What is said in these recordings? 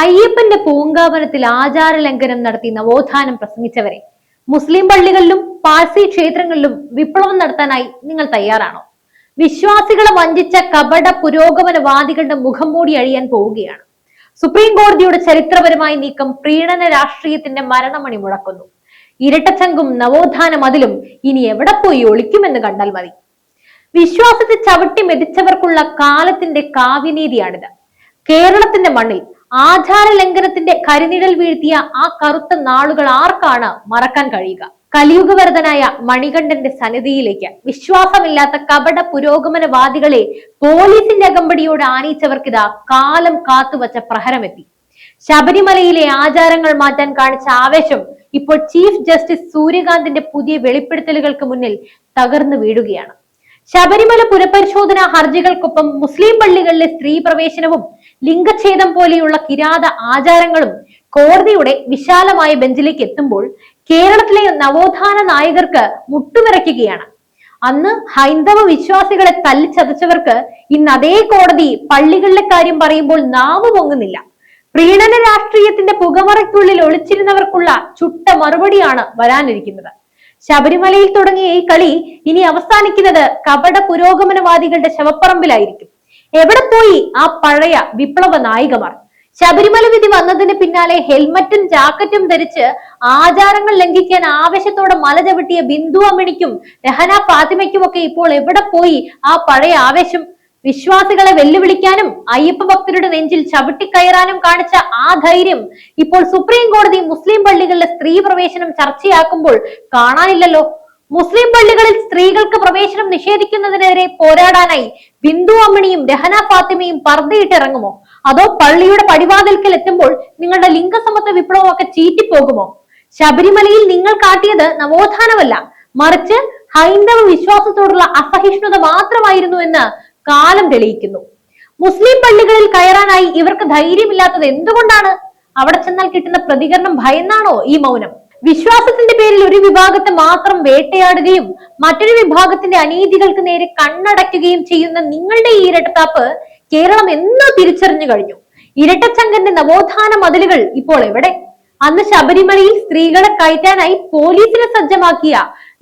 അയ്യപ്പന്റെ പൂങ്കാവനത്തിൽ ആചാര ലംഘനം നടത്തി നവോത്ഥാനം പ്രസംഗിച്ചവരെ. മുസ്ലിം പള്ളികളിലും പാഴ്സി ക്ഷേത്രങ്ങളിലും വിപ്ലവം നടത്താനായി നിങ്ങൾ തയ്യാറാണോ? വിശ്വാസികളെ വഞ്ചിച്ച കപട പുരോഗമനവാദികളുടെ മുഖം മൂടി അഴിയാൻ പോവുകയാണ്. സുപ്രീം കോടതിയുടെ ചരിത്രപരമായ നീക്കം പ്രീണന രാഷ്ട്രീയത്തിന്റെ മരണമണി മുഴക്കുന്നു. ഇരട്ടച്ചങ്കും നവോത്ഥാന മതിലും ഇനി എവിടെ പോയി ഒളിക്കുമെന്ന് കണ്ടാൽ മതി. വിശ്വാസത്തെ ചവിട്ടി മെതിച്ചവർക്കുള്ള കാലത്തിന്റെ കാവ്യനീതിയാണിത്. കേരളത്തിന്റെ മണ്ണിൽ ആചാര ലംഘനത്തിന്റെ കരിനിഴൽ വീഴ്ത്തിയ ആ കറുത്ത നാളുകൾ ആർക്കാണ് മറക്കാൻ കഴിയുക? കലിയുഗവരതനായ മണികണ്ഠന്റെ സന്നിധിയിലേക്ക് വിശ്വാസമില്ലാത്ത കപട പുരോഗമനവാദികളെ പോലീസിന്റെ അകമ്പടിയോട് ആനയിച്ചവർക്കിതാ കാലം കാത്തുവച്ച പ്രഹരമെത്തി. ശബരിമലയിലെ ആചാരങ്ങൾ മാറ്റാൻ കാണിച്ച ആവേശം ഇപ്പോൾ ചീഫ് ജസ്റ്റിസ് സൂര്യകാന്തിന്റെ പുതിയ വെളിപ്പെടുത്തലുകൾക്ക് മുന്നിൽ തകർന്നു വീഴുകയാണ്. ശബരിമല പുനഃപരിശോധനാ ഹർജികൾക്കൊപ്പം മുസ്ലിം പള്ളികളിലെ സ്ത്രീ പ്രവേശനവും ലിംഗഛേദം പോലെയുള്ള കിരാത ആചാരങ്ങളും കോടതിയുടെ വിശാലമായ ബെഞ്ചിലേക്ക് എത്തുമ്പോൾ കേരളത്തിലെ നവോത്ഥാന നായകർക്ക് മുട്ടുമിറയ്ക്കുകയാണ് അന്ന് ഹൈന്ദവ വിശ്വാസികളെ തല്ലിച്ചതച്ചവർക്ക് ഇന്ന് അതേ കോടതി പള്ളികളിലെ കാര്യം പറയുമ്പോൾ നാവ് പൊങ്ങുന്നില്ല. പ്രീണന രാഷ്ട്രീയത്തിന്റെ പുകമറയ്ക്കുള്ളിൽ ഒളിച്ചിരുന്നവർക്കുള്ള ചുട്ട മറുപടിയാണ് വരാനിരിക്കുന്നത്. ശബരിമലയിൽ തുടങ്ങിയ ഈ കളി ഇനി അവസാനിക്കുന്നത് കപട പുരോഗമനവാദികളുടെ ശവപ്പറമ്പിലായിരിക്കും. എവിടെ പോയി ആ പഴയ വിപ്ലവ നായികമാർ? ശബരിമല വിധി വന്നതിന് പിന്നാലെ ഹെൽമറ്റും ജാക്കറ്റും ധരിച്ച് ആചാരങ്ങൾ ലംഘിക്കാൻ ആവേശത്തോടെ മല ചവിട്ടിയ ബിന്ദു അമ്മിണിക്കും രഹന ഫാത്തിമയ്ക്കും ഒക്കെ ഇപ്പോൾ എവിടെ പോയി ആ പഴയ ആവേശം? വിശ്വാസികളെ വെല്ലുവിളിക്കാനും അയ്യപ്പ ഭക്തരുടെ നെഞ്ചിൽ ചവിട്ടിക്കയറാനും കാണിച്ച ആ ധൈര്യം ഇപ്പോൾ സുപ്രീം കോടതി മുസ്ലിം പള്ളികളിലെ സ്ത്രീ പ്രവേശനം ചർച്ചയാക്കുമ്പോൾ കാണാനില്ലല്ലോ. മുസ്ലിം പള്ളികളിൽ സ്ത്രീകൾക്ക് പ്രവേശനം നിഷേധിക്കുന്നതിനെതിരെ പോരാടാനായി ബിന്ദു അമ്മിണിയും രഹന ഫാത്തിമയും പർദ്ദയിട്ടിറങ്ങുമോ? അതോ പള്ളിയുടെ പടിവാതിൽക്കൽ എത്തുമ്പോൾ നിങ്ങളുടെ ലിംഗസമത്വ വിപ്ലവമൊക്കെ ചീറ്റിപ്പോകുമോ? ശബരിമലയിൽ നിങ്ങൾ കാട്ടിയത് നവോത്ഥാനമല്ല. മറിച്ച് ഹൈന്ദവ വിശ്വാസത്തോടുള്ള അസഹിഷ്ണുത മാത്രമായിരുന്നു എന്ന് കാലം തെളിയിക്കുന്നു. മുസ്ലിം പള്ളികളിൽ കയറാനായി ഇവർക്ക് ധൈര്യമില്ലാത്തത് എന്തുകൊണ്ടാണ്? അവിടെ ചെന്നാൽ കിട്ടുന്ന പ്രതികരണം ഭയന്നാണോ ഈ മൗനം? വിശ്വാസത്തിന്റെ പേരിൽ ഒരു വിഭാഗത്തെ മാത്രം വേട്ടയാടുകയും മറ്റൊരു വിഭാഗത്തിന്റെ അനീതികൾക്ക് നേരെ കണ്ണടയ്ക്കുകയും ചെയ്യുന്ന നിങ്ങളുടെ ഈ ഇരട്ടത്താപ്പ് കേരളം എന്നോ തിരിച്ചറിഞ്ഞു കഴിഞ്ഞു. ഇരട്ടച്ചങ്കന്റെ നവോത്ഥാന മതിലുകൾ ഇപ്പോൾ എവിടെ? അന്ന് ശബരിമലയിൽ സ്ത്രീകളെ കയറ്റാനായി പോലീസിനെ സജ്ജമാക്കിയ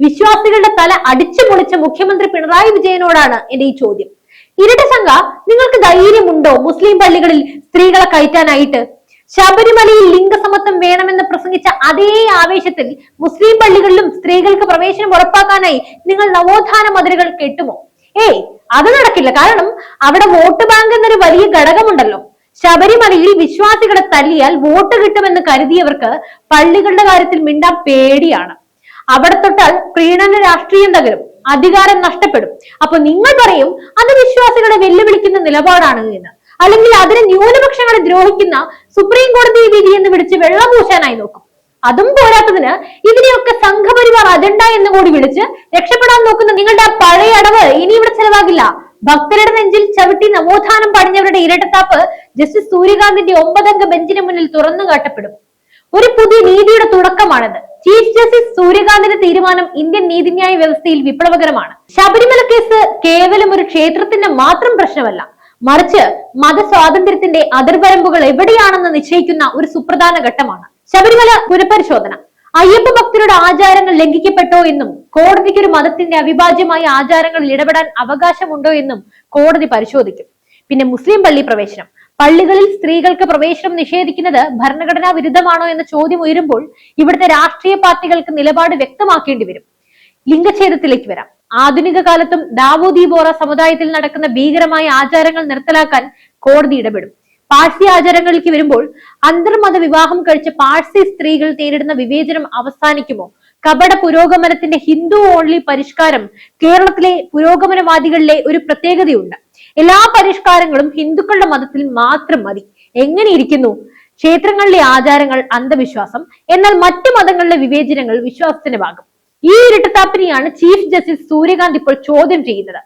വിശ്വാസികളുടെ തല അടിച്ചു പൊളിച്ച മുഖ്യമന്ത്രി പിണറായി വിജയനോടാണ് എന്റെ ഈ ചോദ്യം. ഇരട്ടച്ചങ്ക നിങ്ങൾക്ക് ധൈര്യമുണ്ടോ മുസ്ലിം പള്ളികളിൽ സ്ത്രീകളെ കയറ്റാനായിട്ട്? ശബരിമലയിൽ ലിംഗസമത്വം വേണമെന്ന് പ്രസംഗിച്ച അതേ ആവേശത്തിൽ മുസ്ലിം പള്ളികളിലും സ്ത്രീകൾക്ക് പ്രവേശനം ഉറപ്പാക്കാനായി നിങ്ങൾ നവോത്ഥാന മതിലുകൾ കെട്ടുമോ? ഏയ് അത് നടക്കില്ല. കാരണം അവിടെ വോട്ട് ബാങ്ക് എന്നൊരു വലിയ ഘടകമുണ്ടല്ലോ. ശബരിമലയിൽ വിശ്വാസികളെ തല്ലിയാൽ വോട്ട് കിട്ടുമെന്ന് കരുതിയവർക്ക് പള്ളികളുടെ കാര്യത്തിൽ മിണ്ടാൻ പേടിയാണ്. അവിടെ തൊട്ടാൽ പ്രീണന രാഷ്ട്രീയം തകരും. അധികാരം നഷ്ടപ്പെടും. അപ്പൊ നിങ്ങൾ പറയും അത് വിശ്വാസികളെ വെല്ലുവിളിക്കുന്ന നിലപാടാണ് എന്ന്. അല്ലെങ്കിൽ അതിന് ന്യൂനപക്ഷങ്ങളെ ദ്രോഹിക്കുന്ന സുപ്രീം കോടതി വിധി എന്ന് വിളിച്ച് വെള്ളം പൂശാനായി നോക്കും. അതും പോരാത്തതിന് ഇതിനെയൊക്കെ സംഘപരിവാർ അജണ്ട എന്ന് കൂടി വിളിച്ച് രക്ഷപ്പെടാൻ നോക്കുന്ന നിങ്ങളുടെ ആ പഴയ അടവ് ഇനി ഇവിടെ ചെലവാകില്ല. ഭക്തരുടെ നെഞ്ചിൽ ചവിട്ടി നവോത്ഥാനം പടിഞ്ഞവരുടെ ഇരട്ടത്താപ്പ് ജസ്റ്റിസ് സൂര്യകാന്തിന്റെ ഒമ്പതംഗ ബെഞ്ചിന് മുന്നിൽ തുറന്നു കാട്ടപ്പെടും. ഒരു പുതിയ നീതിയുടെ തുടക്കമാണിത്. ചീഫ് ജസ്റ്റിസ് സൂര്യകാന്തിന്റെ തീരുമാനം ഇന്ത്യൻ നീതിന്യായ വ്യവസ്ഥയിൽ വിപ്ലവകരമാണ്. ശബരിമല കേസ് കേവലം ഒരു ക്ഷേത്രത്തിന്റെ മാത്രം പ്രശ്നമല്ല. മറിച്ച് മതസ്വാതന്ത്ര്യത്തിന്റെ അതിർവരമ്പുകൾ എവിടെയാണെന്ന് നിശ്ചയിക്കുന്ന ഒരു സുപ്രധാന ഘട്ടമാണ്. ശബരിമല പുനഃപരിശോധന. അയ്യപ്പ ഭക്തരുടെ ആചാരങ്ങൾ ലംഘിക്കപ്പെട്ടോ എന്നും കോടതിക്ക് ഒരു മതത്തിന്റെ അവിഭാജ്യമായ ആചാരങ്ങളിൽ ഇടപെടാൻ അവകാശമുണ്ടോ എന്നും കോടതി പരിശോധിക്കും. പിന്നെ മുസ്ലിം പള്ളി പ്രവേശനം. പള്ളികളിൽ സ്ത്രീകൾക്ക് പ്രവേശനം നിഷേധിക്കുന്നത് ഭരണഘടനാ വിരുദ്ധമാണോ എന്ന ചോദ്യം ഉയരുമ്പോൾ ഇവിടുത്തെ രാഷ്ട്രീയ പാർട്ടികൾക്ക് നിലപാട് വ്യക്തമാക്കേണ്ടി വരും. ലിംഗഛേദത്തിലേക്ക് വരാം. ആധുനിക കാലത്തും ദാവൂദി ബോറ സമുദായത്തിൽ നടക്കുന്ന ഭീകരമായ ആചാരങ്ങൾ നിർത്തലാക്കാൻ കോടതി ഇടപെടും. പാഴ്സി ആചാരങ്ങളിലേക്ക് വരുമ്പോൾ അന്തർമത വിവാഹം കഴിച്ച പാഴ്സി സ്ത്രീകൾ നേരിടുന്ന വിവേചനം അവസാനിക്കുമോ? കപട പുരോഗമനത്തിന്റെ ഹിന്ദു ഓൺലി പരിഷ്കാരം കേരളത്തിലെ പുരോഗമനവാദികളിലെ ഒരു പ്രത്യേകതയുണ്ട്. എല്ലാ പരിഷ്കാരങ്ങളും ഹിന്ദുക്കളുടെ മതത്തിൽ മാത്രം മതി. എങ്ങനെയിരിക്കുന്നു? ക്ഷേത്രങ്ങളിലെ ആചാരങ്ങൾ അന്ധവിശ്വാസം എന്നാൽ മറ്റു മതങ്ങളിലെ വിവേചനങ്ങൾ വിശ്വാസത്തിന്റെ ഭാഗം ഈ ഇരട്ടത്താപ്പിനെയാണ് ചീഫ് ജസ്റ്റിസ് സൂര്യകാന്ത് ഇപ്പോൾ ചോദ്യം ചെയ്യുന്നത്.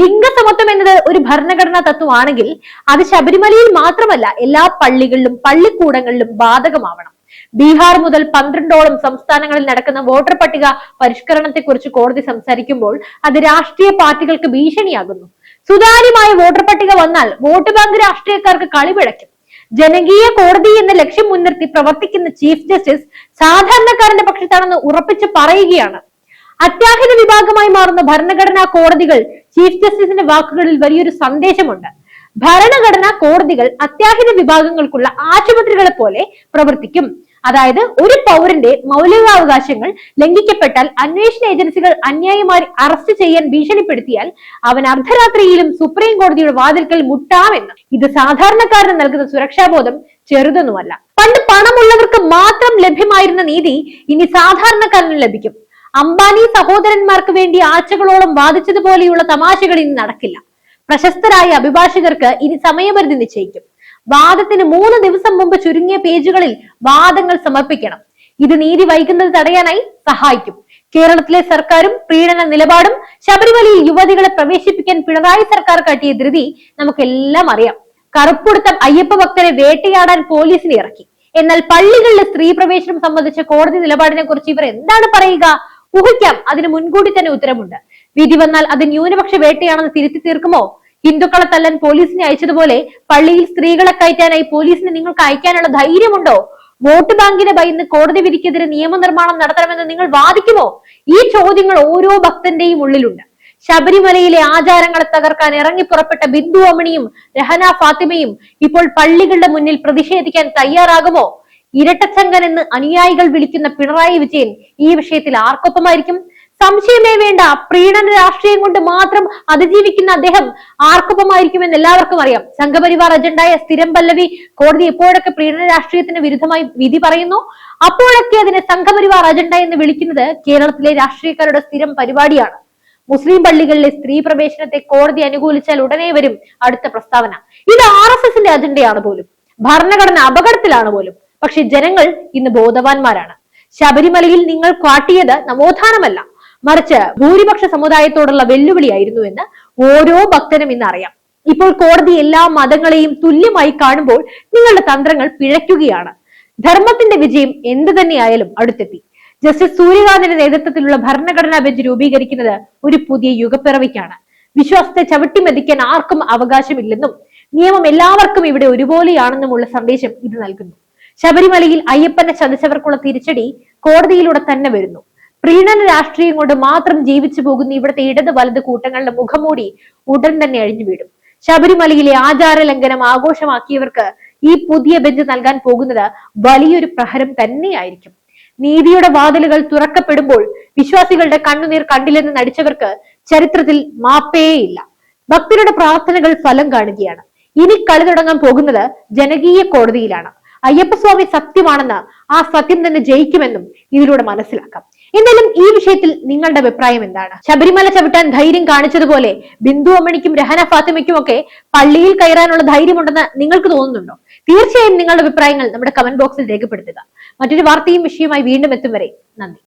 ലിംഗസമത്വം എന്നത് ഒരു ഭരണഘടനാ തത്വമാണെങ്കിൽ അത് ശബരിമലയിൽ മാത്രമല്ല എല്ലാ പള്ളികളിലും പള്ളിക്കൂടങ്ങളിലും ബാധകമാവണം. ബീഹാർ മുതൽ പന്ത്രണ്ടോളം സംസ്ഥാനങ്ങളിൽ നടക്കുന്ന വോട്ടർ പട്ടിക പരിഷ്കരണത്തെക്കുറിച്ച് കോടതി സംസാരിക്കുമ്പോൾ അത് രാഷ്ട്രീയ പാർട്ടികൾക്ക് ഭീഷണിയാകുന്നു. സുതാര്യമായ വോട്ടർ പട്ടിക വന്നാൽ വോട്ട് ബാങ്ക് രാഷ്ട്രീയക്കാർക്ക് കളിപിഴയ്ക്കും ജനകീയ കോടതി എന്ന ലക്ഷ്യം മുൻനിർത്തി പ്രവർത്തിക്കുന്ന ചീഫ് ജസ്റ്റിസ് സാധാരണക്കാരന്റെ പക്ഷത്താണെന്ന് ഉറപ്പിച്ച് പറയുകയാണ്. അത്യാഹിത വിഭാഗമായി മാറുന്ന ഭരണഘടനാ കോടതികൾ ചീഫ് ജസ്റ്റിസിന്റെ വാക്കുകളിൽ വലിയൊരു സന്ദേശമുണ്ട്. ഭരണഘടനാ കോടതികൾ അത്യാഹിത വിഭാഗങ്ങൾക്കുള്ള ആശുപത്രികളെ പോലെ പ്രവർത്തിക്കും. അതായത് ഒരു പൗരന്റെ മൗലികാവകാശങ്ങൾ ലംഘിക്കപ്പെട്ടാൽ അന്വേഷണ ഏജൻസികൾ അന്യായമായി അറസ്റ്റ് ചെയ്യാൻ ഭീഷണിപ്പെടുത്തിയാൽ അവൻ അർദ്ധരാത്രിയിലും സുപ്രീം കോടതിയുടെ വാതിൽക്കൽ മുട്ടാമെന്ന്. ഇത് സാധാരണക്കാരന് നൽകുന്ന സുരക്ഷാബോധം ചെറുതൊന്നുമല്ല. പണ്ട് പണമുള്ളവർക്ക് മാത്രം ലഭ്യമായിരുന്ന നീതി ഇനി സാധാരണക്കാരന് ലഭിക്കും. അംബാനി സഹോദരന്മാർക്ക് വേണ്ടി ആഴ്ചകളോളം വാദിച്ചതുപോലെയുള്ള തമാശകൾ ഇനി നടക്കില്ല. പ്രശസ്തരായ അഭിഭാഷകർക്ക് ഇനി സമയപരിധി നിശ്ചയിക്കും. വാദത്തിന് മൂന്ന് ദിവസം മുമ്പ് ചുരുങ്ങിയ പേജുകളിൽ വാദങ്ങൾ സമർപ്പിക്കണം. ഇത് നീതി വൈകുന്നത് തടയാനായി സഹായിക്കും. കേരളത്തിലെ സർക്കാരും പ്രീണന നിലപാടും ശബരിമലയിൽ യുവതികളെ പ്രവേശിപ്പിക്കാൻ പിണറായി സർക്കാർ കാട്ടിയ ധൃതി നമുക്കെല്ലാം അറിയാം. കറുപ്പുടുത്ത അയ്യപ്പ ഭക്തരെ വേട്ടയാടാൻ പോലീസിനെ ഇറക്കി. എന്നാൽ പള്ളികളിലെ സ്ത്രീ പ്രവേശനം സംബന്ധിച്ച കോടതി നിലപാടിനെ കുറിച്ച് ഇവർ എന്താണ് പറയുക? ഊഹിക്കാം. അതിന് മുൻകൂട്ടി തന്നെ ഉത്തരമുണ്ട്. വിധി വന്നാൽ അത് ന്യൂനപക്ഷ വേട്ടയാണെന്ന് തിരുത്തി തീർക്കുമോ? ഹിന്ദുക്കളെ തല്ലാൻ പോലീസിനെ അയച്ചതുപോലെ പള്ളിയിൽ സ്ത്രീകളെ കയറ്റാനായി പോലീസിനെ നിങ്ങൾക്ക് അയക്കാനുള്ള ധൈര്യമുണ്ടോ? വോട്ട് ബാങ്കിനെ ഭയന്ന് കോടതി വിധിക്കെതിരെ നിയമനിർമ്മാണം നടത്തണമെന്ന് നിങ്ങൾ വാദിക്കുമോ? ഈ ചോദ്യങ്ങൾ ഓരോ ഭക്തന്റെയും ഉള്ളിലുണ്ട്. ശബരിമലയിലെ ആചാരങ്ങളെ തകർക്കാൻ ഇറങ്ങി പുറപ്പെട്ട ബിന്ദു അമണിയും രഹന ഫാത്തിമയും ഇപ്പോൾ പള്ളികളുടെ മുന്നിൽ പ്രതിഷേധിക്കാൻ തയ്യാറാകുമോ? ഇരട്ടച്ചങ്കൻ എന്ന് അനുയായികൾ വിളിക്കുന്ന പിണറായി വിജയൻ ഈ വിഷയത്തിൽ ആർക്കൊപ്പമായിരിക്കും? സംശയമേ വേണ്ട. പ്രീണന രാഷ്ട്രീയം കൊണ്ട് മാത്രം അതിജീവിക്കുന്ന അദ്ദേഹം ആർക്കൊപ്പമായിരിക്കുമെന്ന് എല്ലാവർക്കും അറിയാം. സംഘപരിവാർ അജണ്ടായ സ്ഥിരം പല്ലവി കോടതി എപ്പോഴൊക്കെ പ്രീണന രാഷ്ട്രീയത്തിന് വിരുദ്ധമായി വിധി പറയുന്നു. അപ്പോഴൊക്കെ അതിനെ സംഘപരിവാർ അജണ്ട എന്ന് വിളിക്കുന്നത് കേരളത്തിലെ രാഷ്ട്രീയക്കാരുടെ സ്ഥിരം പരിപാടിയാണ്. മുസ്ലിം പള്ളികളിലെ സ്ത്രീ പ്രവേശനത്തെ കോടതി അനുകൂലിച്ചാൽ ഉടനെ വരും അടുത്ത പ്രസ്താവന. ഇത് ആർ എസ് എസിന്റെ അജണ്ടയാണ് പോലും. ഭരണഘടന അപകടത്തിലാണ് പോലും. പക്ഷെ ജനങ്ങൾ ഇന്ന് ബോധവാന്മാരാണ്. ശബരിമലയിൽ നിങ്ങൾ കാട്ടിയത് നവോത്ഥാനമല്ല. മറിച്ച് ഭൂരിപക്ഷ സമുദായത്തോടുള്ള വെല്ലുവിളിയായിരുന്നു എന്ന് ഓരോ ഭക്തനും ഇന്ന് അറിയാം ഇപ്പോൾ കോടതി എല്ലാ മതങ്ങളെയും തുല്യമായി കാണുമ്പോൾ നിങ്ങളുടെ തന്ത്രങ്ങൾ പിഴയ്ക്കുകയാണ്. ധർമ്മത്തിന്റെ വിജയം എന്ത് തന്നെയായാലും അടുത്തെത്തി. ജസ്റ്റിസ് സൂര്യകാന്തിന്റെ നേതൃത്വത്തിലുള്ള ഭരണഘടനാ ബെഞ്ച് രൂപീകരിക്കുന്നത് ഒരു പുതിയ യുഗപ്പിറവിക്കാണ്. വിശ്വാസത്തെ ചവിട്ടിമെതിക്കാൻ ആർക്കും അവകാശമില്ലെന്നും നിയമം എല്ലാവർക്കും ഇവിടെ ഒരുപോലെയാണെന്നുമുള്ള സന്ദേശം ഇത് നൽകുന്നു. ശബരിമലയിൽ അയ്യപ്പനെ ചതിച്ചവർക്കുള്ള തിരിച്ചടി കോടതിയിലൂടെ തന്നെ വരുന്നു. പ്രീണന രാഷ്ട്രീയം കൊണ്ട് മാത്രം ജീവിച്ചു പോകുന്ന ഇവിടുത്തെ ഇടത് വലത് കൂട്ടങ്ങളുടെ മുഖംമൂടി ഉടൻ തന്നെ അഴിഞ്ഞു വീടും ശബരിമലയിലെ ആചാര ലംഘനം ആഘോഷമാക്കിയവർക്ക് ഈ പുതിയ ബെഞ്ച് നൽകാൻ പോകുന്നത് വലിയൊരു പ്രഹരം തന്നെയായിരിക്കും. നീതിയുടെ വാതിലുകൾ തുറക്കപ്പെടുമ്പോൾ വിശ്വാസികളുടെ കണ്ണുനീർ കണ്ടില്ലെന്ന് നടിച്ചവർക്ക് ചരിത്രത്തിൽ മാപ്പേയില്ല. ഭക്തരുടെ പ്രാർത്ഥനകൾ ഫലം കാണുകയാണ്. ഇനി കളി തുടങ്ങാൻ പോകുന്നത് ജനകീയ കോടതിയിലാണ്. അയ്യപ്പസ്വാമി സത്യമാണെന്ന് ആ സത്യം തന്നെ ജയിക്കുമെന്നും ഇതിലൂടെ മനസ്സിലാക്കാം. എന്തായാലും ഈ വിഷയത്തിൽ നിങ്ങളുടെ അഭിപ്രായം എന്താണ്? ശബരിമല ചവിട്ടാൻ ധൈര്യം കാണിച്ചതുപോലെ ബിന്ദു അമ്മണിക്കും രഹന ഫാത്തിമയ്ക്കും ഒക്കെ പള്ളിയിൽ കയറാനുള്ള ധൈര്യമുണ്ടെന്ന് നിങ്ങൾക്ക് തോന്നുന്നുണ്ടോ? തീർച്ചയായും നിങ്ങളുടെ അഭിപ്രായങ്ങൾ നമ്മുടെ കമന്റ് ബോക്സിൽ രേഖപ്പെടുത്തുക. മറ്റൊരു വാർത്തയും വിഷയവുമായി വീണ്ടും എത്തും വരെ നന്ദി.